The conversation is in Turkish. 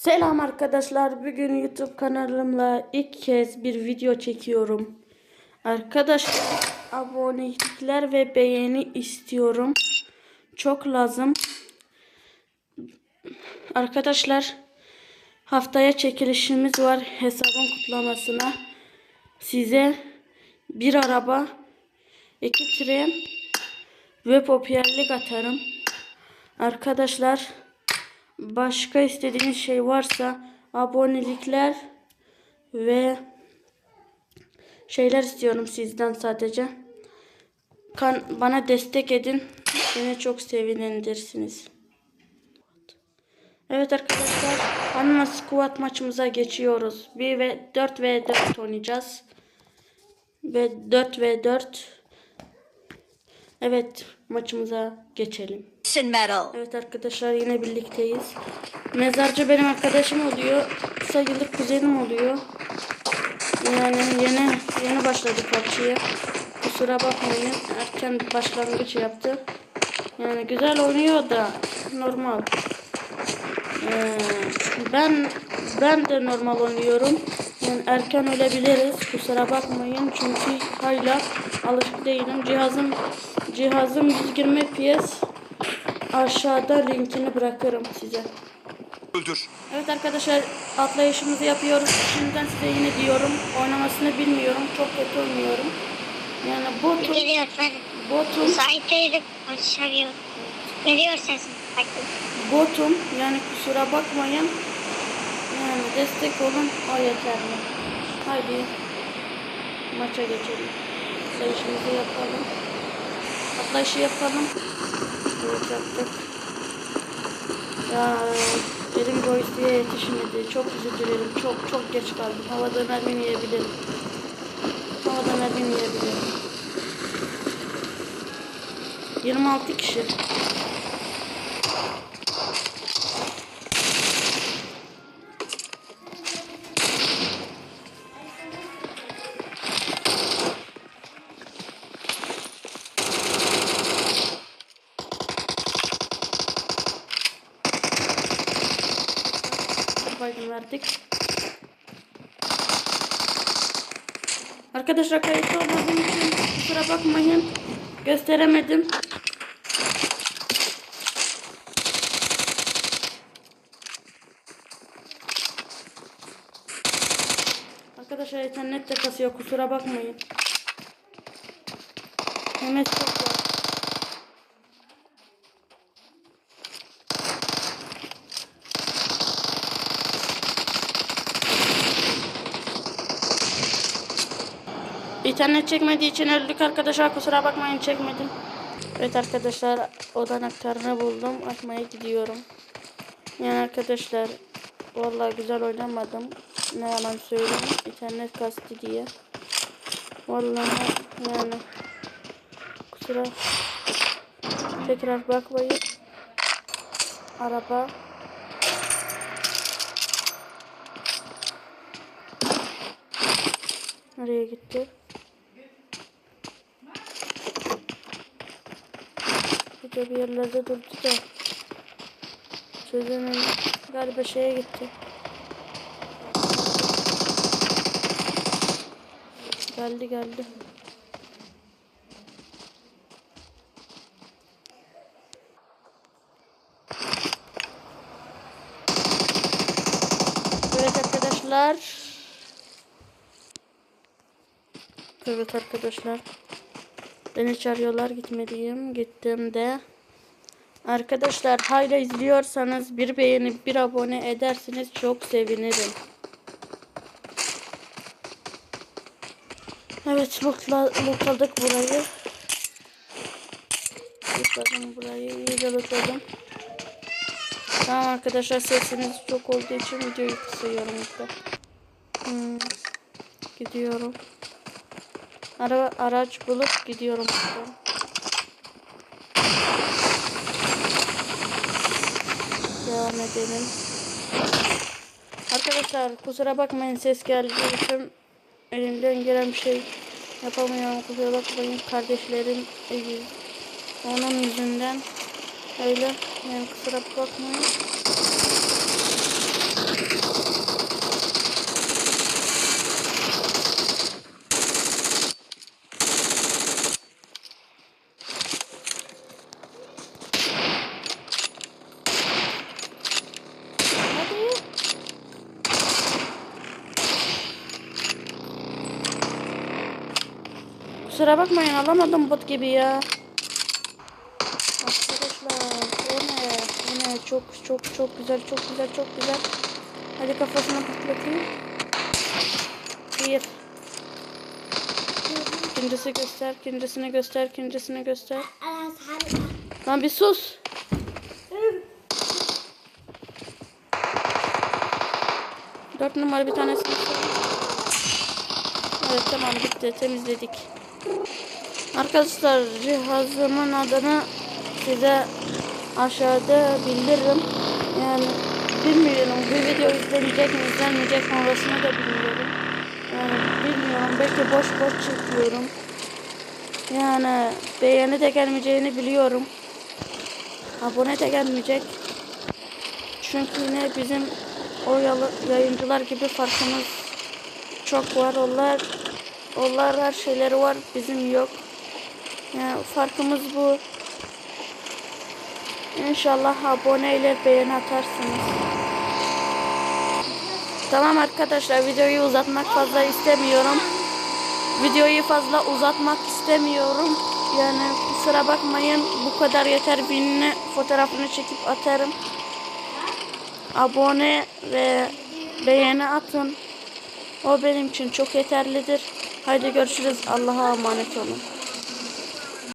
Selam arkadaşlar. Bugün YouTube kanalımla ilk kez bir video çekiyorum. Arkadaşlar abonelikler ve beğeni istiyorum. Çok lazım. Arkadaşlar haftaya çekilişimiz var hesabın kutlamasına. Size bir araba, iki tren ve popülerlik atarım. Arkadaşlar başka istediğiniz şey varsa abonelikler ve şeyler istiyorum sizden sadece. Kan, bana destek edin. Beni çok sevinendirsiniz. Evet arkadaşlar. Anma Squad maçımıza geçiyoruz. 1 ve 4 ve 4 oynayacağız. Ve 4 ve 4 Evet maçımıza geçelim. Medal. Evet arkadaşlar yine birlikteyiz. Mezarcı benim arkadaşım oluyor. Sayılır kuzenim oluyor. Yani yeni yeni başladık PUBG'ye. Kusura bakmayın erken başlangıç yaptı. Yani güzel oynuyor da normal. Ee, ben ben de normal oynuyorum. Yani erken ölebiliriz. Kusura bakmayın çünkü hala alışık değilim. Cihazım cihazım 120 FPS. Aşağıda linkini bırakırım size. Öldür. Evet arkadaşlar atlayışımızı yapıyoruz. Şimdiden size yine diyorum. Oynamasını bilmiyorum. Çok kötü oynuyorum. Yani botum, botum, Müsait değilim. Konuşamıyorum. Geliyor sesin. Botum. Yani kusura bakmayın. Yani destek olun. O yeterli. Haydi maça geçelim. Atlayışımızı yapalım. Atlayışı yapalım. Yaptık. Ya elim joystick'e yetişmedi. Çok özür dilerim. Çok çok geç kaldım. Havada mermi yiyebilirim. Havada mermi yiyebilirim. 26 kişi. Arkadaşlar kayıtlı olmadığım için kusura bakmayın. Gösteremedim. Arkadaşlar internet de kasıyor kusura bakmayın. Mehmet çok var. İnternet çekmediği için öldük arkadaşlar kusura bakmayın çekmedim. Evet arkadaşlar odan aktarını buldum açmaya gidiyorum. Yani arkadaşlar vallahi güzel oynamadım. Ne yalan söyleyeyim internet kastı diye. Vallahi yani kusura tekrar bakmayın. Araba Nereye gitti? De bir yerlerde durdu da. Çözemedim. Galiba şeye gitti. Geldi geldi. Evet arkadaşlar. Evet arkadaşlar. Beni çağırıyorlar gitmeliyim. Gittim de. Arkadaşlar hala izliyorsanız bir beğeni bir abone edersiniz çok sevinirim. Evet lootla, lootladık burayı. Lootladım burayı iyice lootladım. Tamam arkadaşlar sesiniz çok olduğu için videoyu kısıyorum işte. Hmm. Gidiyorum. Ara, araç bulup gidiyorum. buradan. Devam edelim. Arkadaşlar kusura bakmayın ses geldiği için elimden gelen bir şey yapamıyorum. Kusura bakmayın kardeşlerim iyi. Onun yüzünden öyle yani kusura bakmayın. Kusura bakmayın alamadım bot gibi ya. Arkadaşlar o ne? O ne? Çok çok çok güzel çok güzel çok güzel. Hadi kafasına patlatayım. Bir. İkincisi göster, ikincisini göster, ikincisini göster. Lan bir sus. Dört numara bir tanesini. Evet tamam bitti temizledik. Arkadaşlar cihazımın adını size aşağıda bildiririm. Yani bilmiyorum bu video izlenecek mi izlenmeyecek mi orasını da bilmiyorum. Yani bilmiyorum belki boş boş çekiyorum. Yani beğeni de gelmeyeceğini biliyorum. Abone de gelmeyecek. Çünkü yine bizim o yayıncılar gibi farkımız çok var. Onlar onlar her şeyleri var bizim yok. Yani farkımız bu. İnşallah abone ile beğeni atarsınız. Tamam arkadaşlar videoyu uzatmak fazla istemiyorum. Videoyu fazla uzatmak istemiyorum. Yani kusura bakmayın bu kadar yeter. Birini fotoğrafını çekip atarım. Abone ve beğeni atın. O benim için çok yeterlidir. Haydi görüşürüz. Allah'a emanet olun.